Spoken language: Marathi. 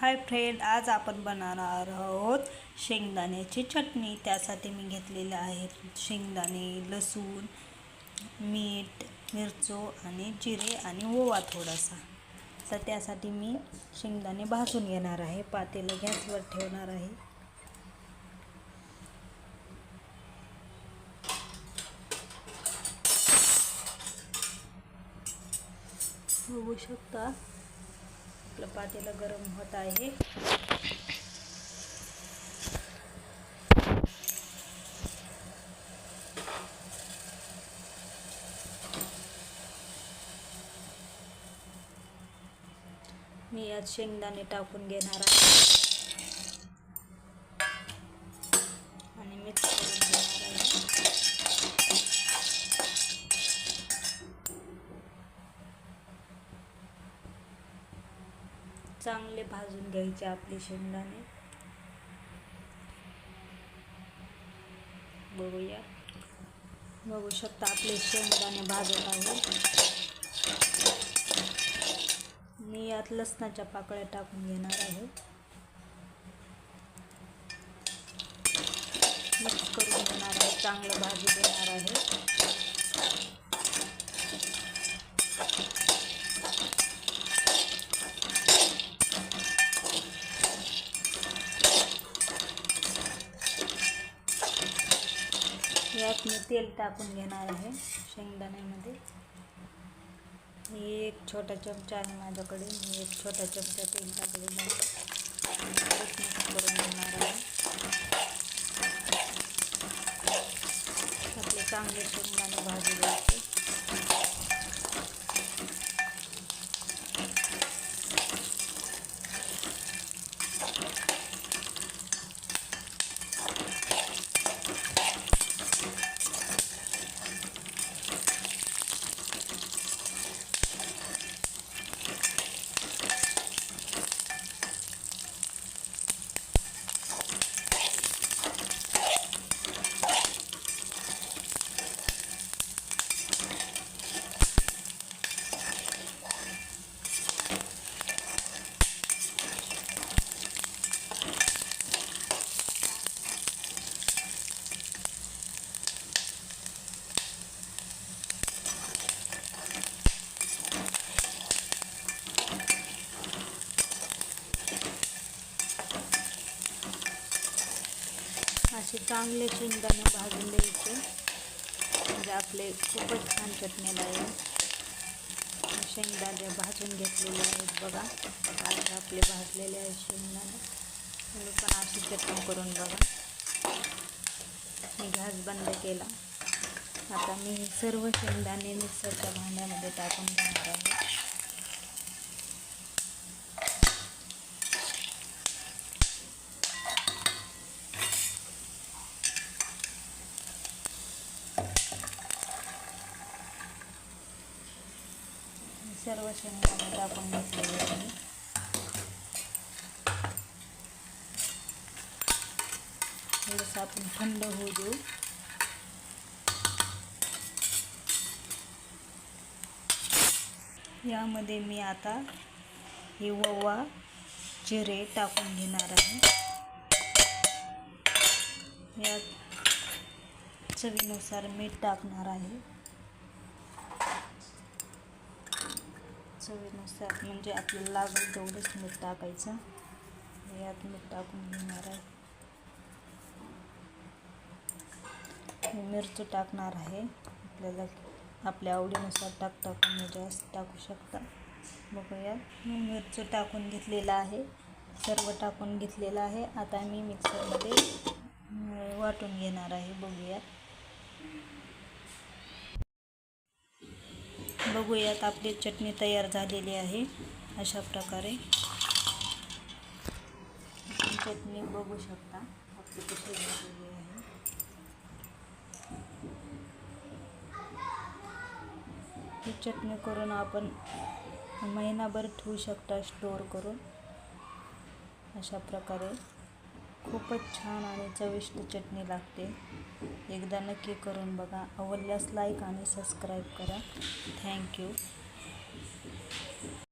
हाय फ्रेंड आज आपण बनवणार आहोत शेंगदाण्याची चटणी. त्यासाठी मी घेतलेले आहेत शेंगदाणे लसूण मीठ मिरचो आणि जिरे आणि ओवा थोडासा. तर त्यासाठी मी शेंगदाणे भाजून घेणार आहे. पातेलं गॅसवर ठेवणार आहे. बघू शकता? आपलं पातेलं गरम होत आहे. मी यात शेंगदाणे टाकून घेणार आहे. आणि मिक्स करून घेणार आहे. चांगले भाजून घ्यायचे आपले शेंगदाणे. बघूया. बघू शकता आपले शेंगदाणे भाजत आहे मी यात लसणाच्या पाकळ्या टाकून घेणार आहे. मिक्स करून घेणार आहे. चांगलं भाजी देणार आहे. यात मी तेल टाकून घेणार आहे शेंगदाण्यामध्ये. एक छोटा चमचा आहे माझ्याकडे. मी एक छोटा चमचा तेल टाकलेला आहे मिक्स करून घेणार आहे. आपले चांगले शेंगदाणे भाजी द्यायचे असे चांगले शेंगदाणे भाजून द्यायचे. म्हणजे आपले खूपच छान चटणीला लागेल शेंगदाणे भाजून घेतलेले आहेत बघा. आज आपले भाजलेले आहेत शेंगदाणे. तुम्ही पण अशी चटणी करून बघा. मी गॅस बंद केला. आता मी सर्व शेंगदाणे मिक्सरच्या भांड्यामध्ये टाकून घेणार आहे. सर्व शेंगदाणे टाकून घेतलेले आहे. थोडंसं आपण थंड होऊ देऊ. यामध्ये मी आता हे ववा जिरे टाकून घेणार आहे. यात चवीनुसार मीठ टाकणार आहे. चवीनुसार म्हणजे आपल्याला लागेल तेवढंच मीठ टाकायचं. यात मीठ टाकून घेणार आहे. मिरची टाकणार आहे. आपल्याला आपल्या आवडीनुसार टाक टाकून जास्त टाकू शकता. बघूया. मी मिरची टाकून घेतलेला आहे. सर्व टाकून घेतलेलं आहे. आता मी मिक्सरमध्ये वाटून घेणार आहे. बघूयात बघूयात आपली चटणी तयार झालेली आहे. अशा प्रकारे. चटणी बघू शकता. आपली कशी झालेली आहे. ही चटणी करून आपण महिनाभर ठेवू शकता स्टोअर करून. अशा प्रकारे. खूपच छान आणि चविष्ट चटणी लागते. एकदा नक्की करून बघा. आवडल्यास लाईक आणि सबस्क्राईब करा. थँक्यू